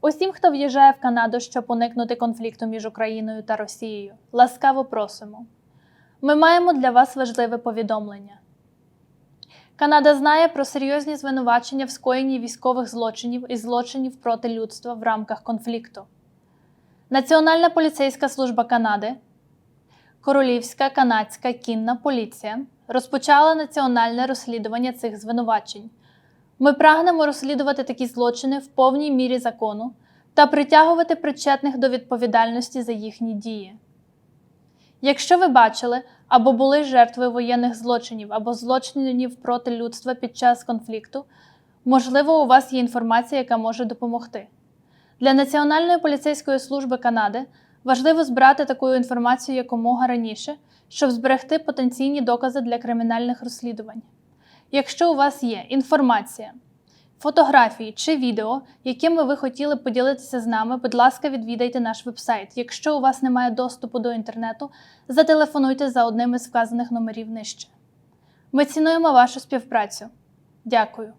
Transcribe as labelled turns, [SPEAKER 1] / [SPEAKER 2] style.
[SPEAKER 1] Усім, хто в'їжджає в Канаду, щоб уникнути конфлікту між Україною та Росією, ласкаво просимо. Ми маємо для вас важливе повідомлення. Канада знає про серйозні звинувачення в скоєнні військових злочинів і злочинів проти людства в рамках конфлікту. Національна поліцейська служба Канади, Королівська канадська кінна поліція розпочала національне розслідування цих звинувачень. Ми прагнемо розслідувати такі злочини в повній мірі закону та притягувати причетних до відповідальності за їхні дії. Якщо ви бачили або були жертвою воєнних злочинів або злочинів проти людства під час конфлікту, можливо, у вас є інформація, яка може допомогти. Для Національної поліцейської служби Канади важливо збирати таку інформацію якомога раніше, щоб зберегти потенційні докази для кримінальних розслідувань. Якщо у вас є інформація, фотографії чи відео, якими ви хотіли поділитися з нами, будь ласка, відвідайте наш вебсайт. Якщо у вас немає доступу до інтернету, зателефонуйте за одним із вказаних номерів нижче. Ми цінуємо вашу співпрацю. Дякую.